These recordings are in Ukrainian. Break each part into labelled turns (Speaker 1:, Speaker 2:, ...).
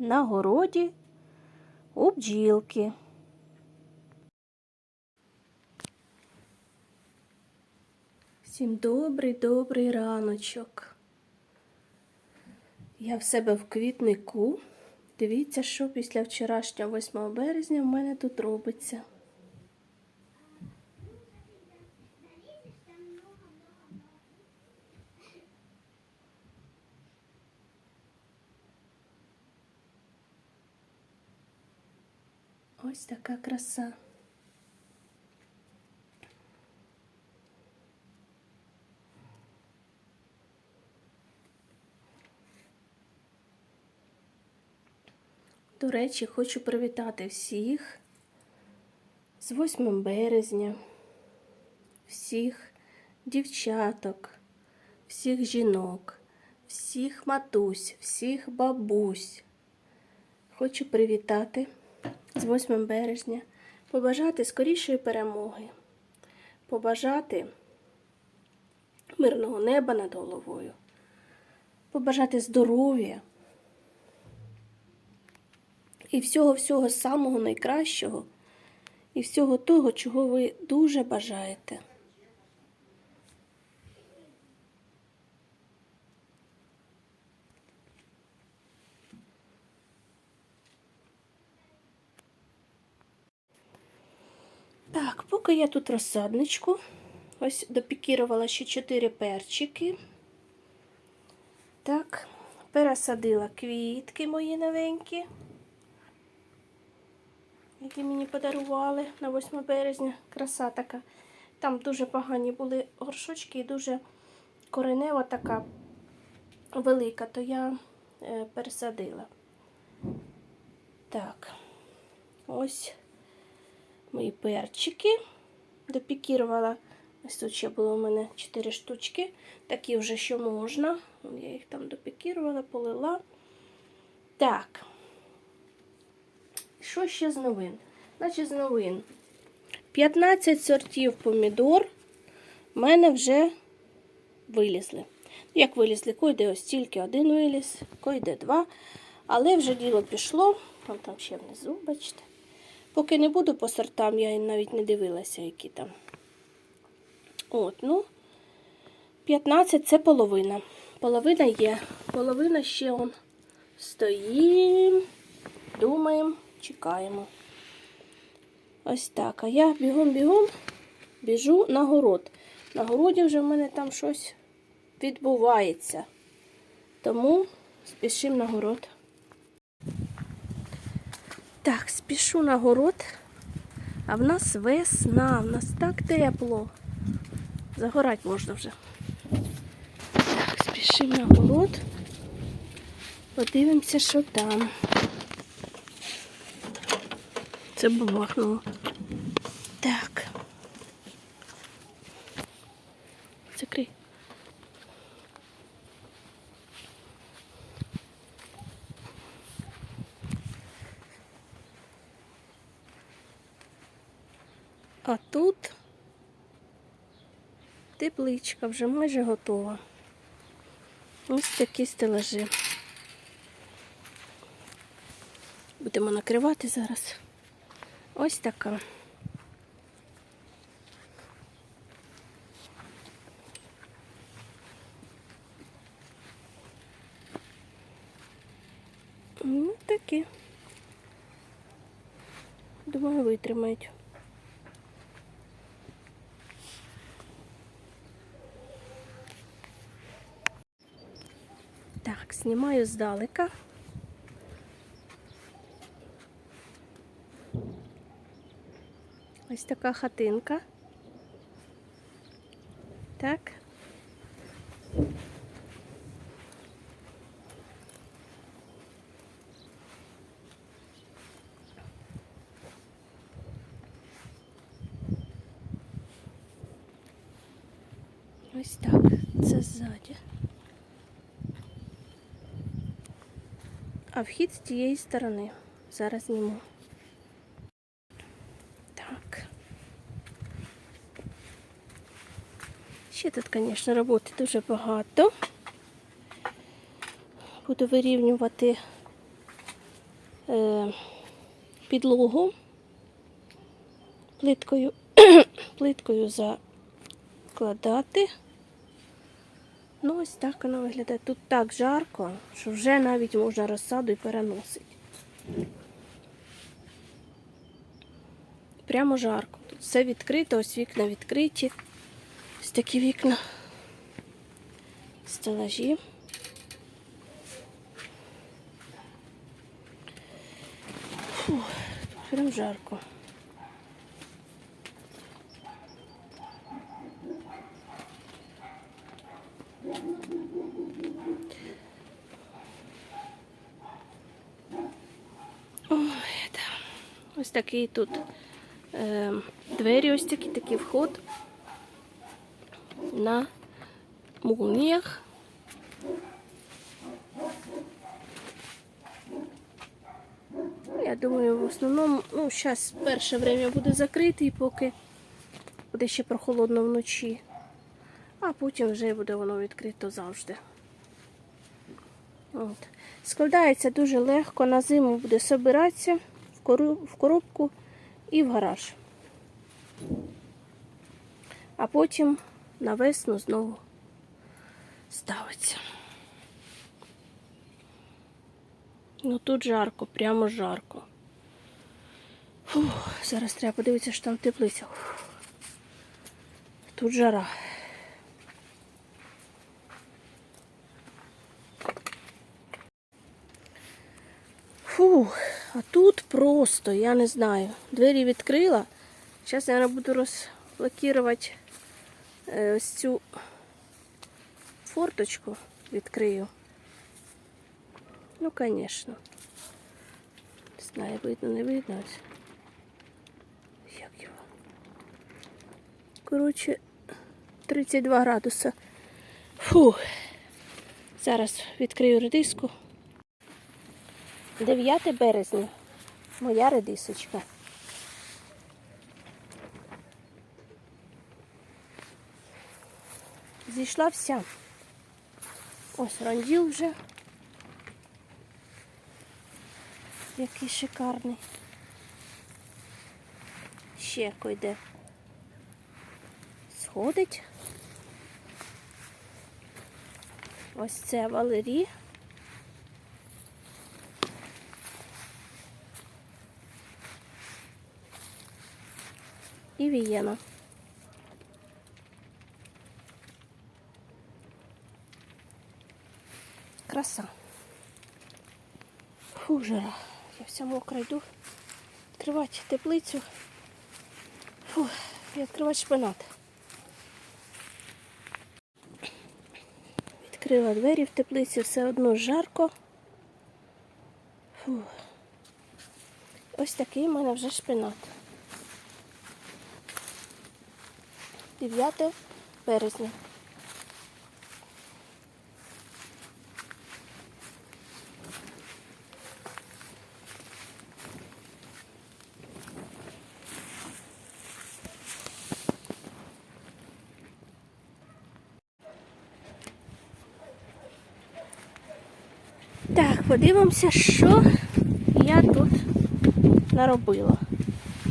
Speaker 1: на городі у бджілки. Всім добрий, добрий раночок. Я в себе в квітнику. Дивіться, що після вчорашнього 8 березня в мене тут робиться. Ось така краса. До речі, хочу привітати всіх з 8 березня, всіх дівчаток, всіх жінок, всіх матусь, всіх бабусь. Хочу привітати з 8 березня, побажати скорішої перемоги, побажати мирного неба над головою, побажати здоров'я і всього-всього самого найкращого, і всього того, чого ви дуже бажаєте. Так, поки я тут розсадничку, ось допікірувала ще 4 перчики. Так, пересадила квітки мої новенькі, які мені подарували на 8 березня. Краса така. Там дуже погані були горшочки і дуже коренева така велика, то я е, пересадила. Так, ось мої перчики. Допікірувала. Ось тут ще було у мене 4 штучки. Такі вже що можна. Я їх там допікірувала, полила. Так. Що ще з новин? Значить, з новин. 15 сортів помідор в мене вже вилізли. Як вилізли, койде ось тільки один виліз, койде два. Але вже діло пішло. Вон там ще внизу, бачите. Поки не буду по сортам, я навіть не дивилася, які там. От, ну, 15 це половина. Половина є. Половина ще он стоїмо, думаємо, чекаємо. Ось так. А я бігом-бігом біжу на город. На городі вже в мене там щось відбувається. Тому спішимо на город. Так, спішу на город, а в нас весна, в нас так тепло. Загорати можна вже. Так, спішимо на город. Подивимося, що там. Це бабахнуло. Так. Закрий. А тут тепличка вже майже готова. Ось такі стелажі. Будемо накривати зараз. Ось така. Ну, такі. Думаю, витримають. Так, знімаю здалека. Ось така хатинка. Так. Ось так. Це ззаді. А вхід з тієї сторони. Зараз зніму. Так. Ще тут, звісно, роботи дуже багато. Буду вирівнювати е, підлогу плиткою, плиткою закладати. Ну, ось так воно виглядає. Тут так жарко, що вже навіть можна розсаду і переносити. Прямо жарко. Тут все відкрито, ось вікна відкриті. Ось такі вікна. Стелажі. Фух, прям жарко. Ой, да. Ось такий тут е, двері, ось такі, такий вход на молніях. Я думаю, в основному, ну, зараз перше время буде закритий, поки буде ще прохолодно вночі, а потім вже буде воно відкрито завжди. От. Складається дуже легко, на зиму буде собиратися в коробку і в гараж. А потім на весну знову ставиться. Ну тут жарко, прямо жарко. Фух, зараз треба подивитися, що там теплиця. Тут жара. Фух, а тут просто, я не знаю. Двері відкрила. Зараз я буду розблокувати е, ось цю форточку відкрию. Ну, звісно. Не знаю, видно, не видно. Як його? Коротше, 32 градуса. Фух. Зараз відкрию редиску. 9 березня. Моя редисочка. Зійшла вся. Ось ронділ вже. Який шикарний. Ще койде. Сходить. Ось це Валерій. І Вієна. Краса. Фу, жара. Я вся мокра йду. Відкривати теплицю. Фу, і відкривати шпинат. Відкрила двері в теплиці, все одно жарко. Фу. Ось такий в мене вже шпинат. 9 березня. Так, подивимося, що я тут наробила.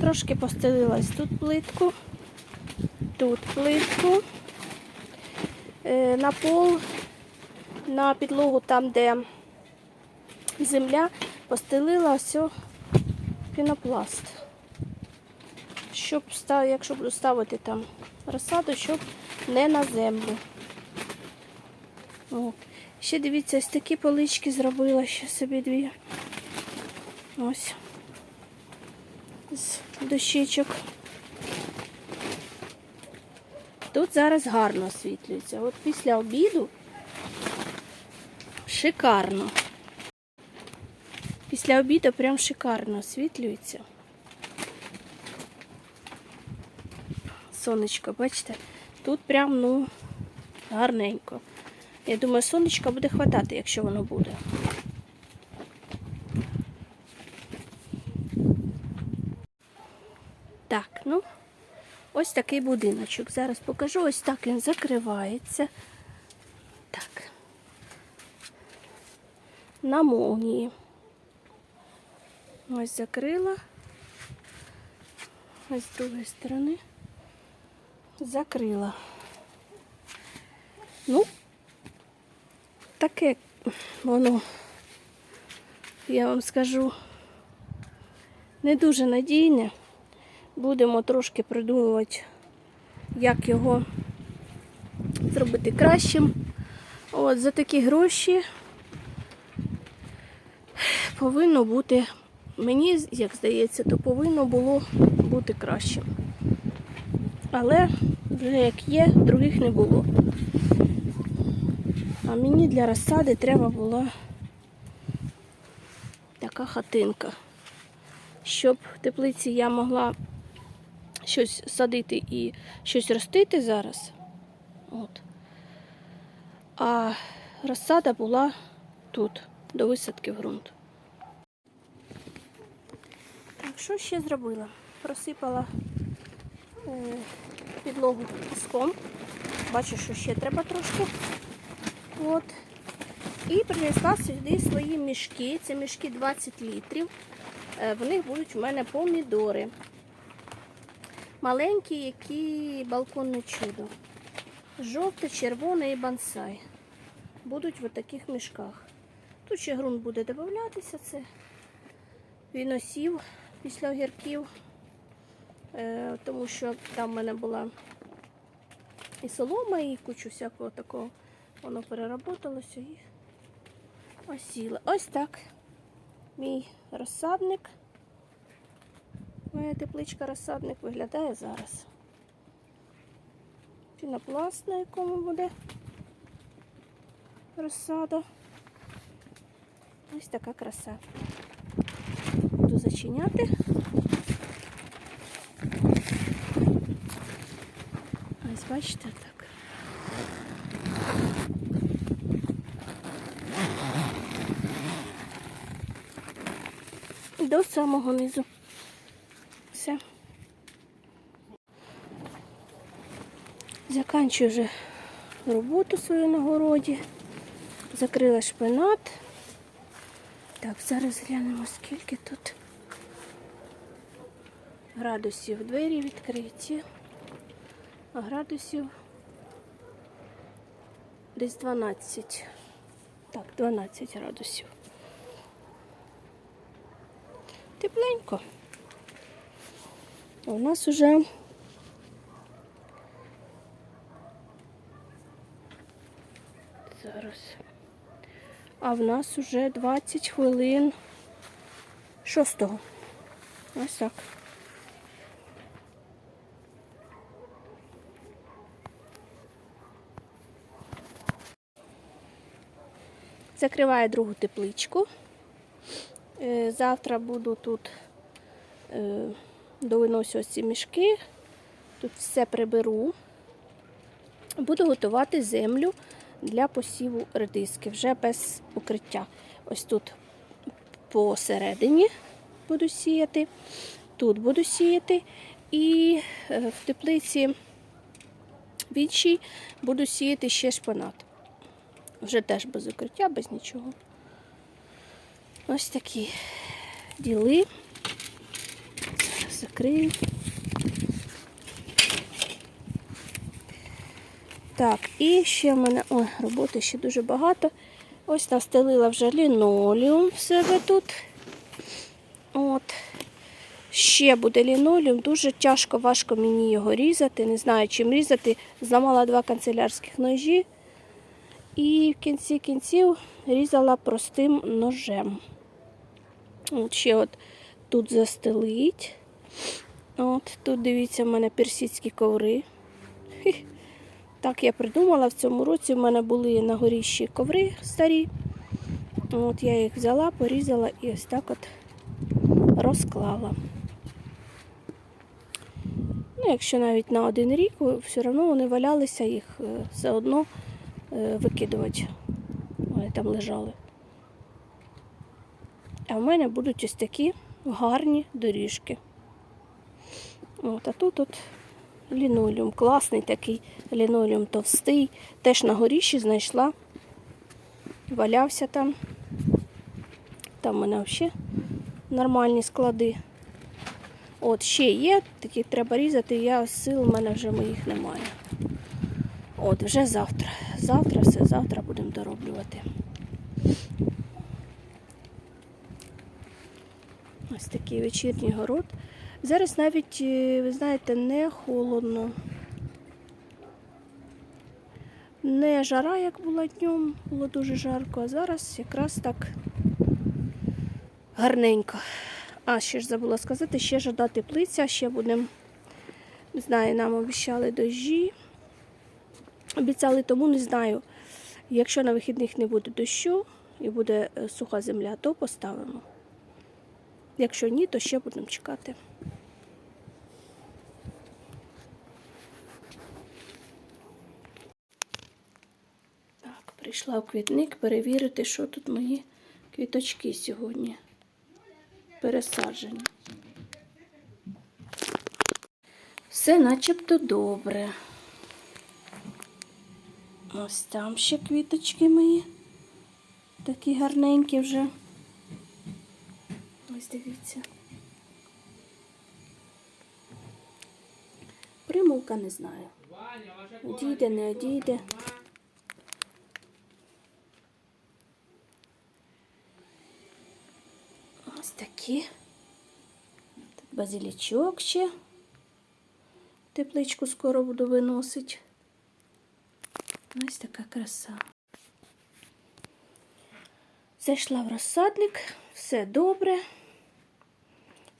Speaker 1: Трошки постелилась тут плитку, тут плитку, Е, на пол, на підлогу, там, де земля, постелила ось пінопласт. Щоб якщо буду ставити там розсаду, щоб не на землю. От. Ще дивіться, ось такі полички зробила ще собі дві. Ось. З дощечок. Тут зараз гарно освітлюється. От після обіду шикарно. Після обіду прям шикарно освітлюється. Сонечко, бачите? Тут прям, ну, гарненько. Я думаю, сонечка буде хватати, якщо воно буде. Так, ну, ось такий будиночок. Зараз покажу, ось так він закривається. Так. На молнії. Ось закрила. Ось з другої сторони. Закрила. Ну, таке воно, я вам скажу, не дуже надійне. Будемо трошки придумувати, як його зробити кращим. От за такі гроші повинно бути, мені, як здається, то повинно було бути кращим. Але вже як є, других не було. А мені для розсади треба була така хатинка, щоб в теплиці я могла щось садити і щось ростити зараз. От. А розсада була тут, до висадки в ґрунт. Так, що ще зробила? Просипала е, підлогу піском. Бачу, що ще треба трошки. От. І принесла сюди свої мішки. Це мішки 20 літрів. Е, В них будуть в мене помідори. Маленькі, які балконне чудо. Жовте, червоне і бонсай. Будуть в таких мішках. Тут ще ґрунт буде додатися. Це він осів після огірків, е, тому що там в мене була і солома, і кучу всякого такого. Воно переработалося і осіло. Ось так. Мій розсадник. Моя тепличка розсадник виглядає зараз. Пінопласт, на якому буде розсада. Ось така краса. Буду зачиняти. Ось бачите так. До самого низу. Все. Заканчую вже роботу свою на городі. Закрила шпинат. Так, зараз глянемо, скільки тут градусів. Двері відкриті. А градусів десь 12. Так, 12 градусів. Тепленько. У нас уже зараз. А в нас уже 20 хвилин шостого. Ось так. Закриваю другу тепличку. Е, Завтра буду тут е, довиносю ось ці мішки, тут все приберу. Буду готувати землю для посіву редиски, вже без укриття. Ось тут посередині буду сіяти, тут буду сіяти, і е, в теплиці в іншій буду сіяти ще шпинат. Вже теж без укриття, без нічого. Ось такі діли. Закрию. Так, і ще в мене, ой, роботи ще дуже багато. Ось настелила вже лінолеум в себе тут. От. Ще буде лінолеум, дуже тяжко, важко мені його різати. Не знаю, чим різати. Зламала два канцелярських ножі. І в кінці кінців різала простим ножем. От ще от тут застелить. От тут дивіться, в мене персидські коври. Так я придумала в цьому році. В мене були на горіщі коври старі. От я їх взяла, порізала і ось так от розклала. Ну, якщо навіть на один рік, все одно вони валялися, їх е, все одно е, викидувати. Вони там лежали. А в мене будуть ось такі гарні доріжки. От, а тут от лінолеум, класний такий лінолеум товстий. Теж на горіші знайшла. Валявся там. Там в мене взагалі нормальні склади. От, ще є, такі треба різати, я сил в мене вже моїх немає. От, вже завтра. Завтра все, завтра будемо дороблювати. Ось такий вечірній город. Зараз навіть, е, ви знаєте, не холодно. Не жара, як була днем, було дуже жарко, а зараз якраз так гарненько. А, ще ж забула сказати, ще жада теплиця, ще будемо, не знаю, нам обіцяли дощі. Обіцяли, тому не знаю. Якщо на вихідних не буде дощу і буде е, суха земля, то поставимо. Якщо ні, то ще будемо чекати. Так, прийшла в квітник перевірити, що тут мої квіточки сьогодні пересаджені. Все начебто добре. Ось там ще квіточки мої. Такі гарненькі вже. Дивіться. Примулка не знаю. Одійде, не одійде. Ось такі. Тут базилічок ще. Тепличку скоро буду виносити. Ось така краса. Зайшла в розсадник, все добре.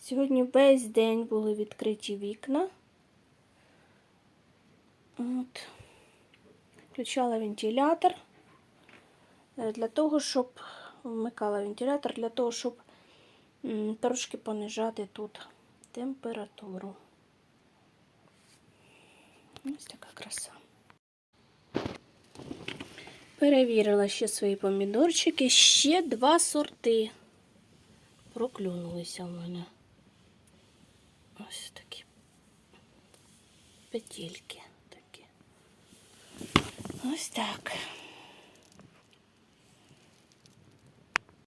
Speaker 1: Сьогодні весь день були відкриті вікна. От. Включала вентилятор е, для того, щоб вмикала вентилятор для того, щоб трошки понижати тут температуру. Ось така краса. Перевірила ще свої помідорчики. Ще два сорти проклюнулися в мене. Ось такі петельки такі. Ось так.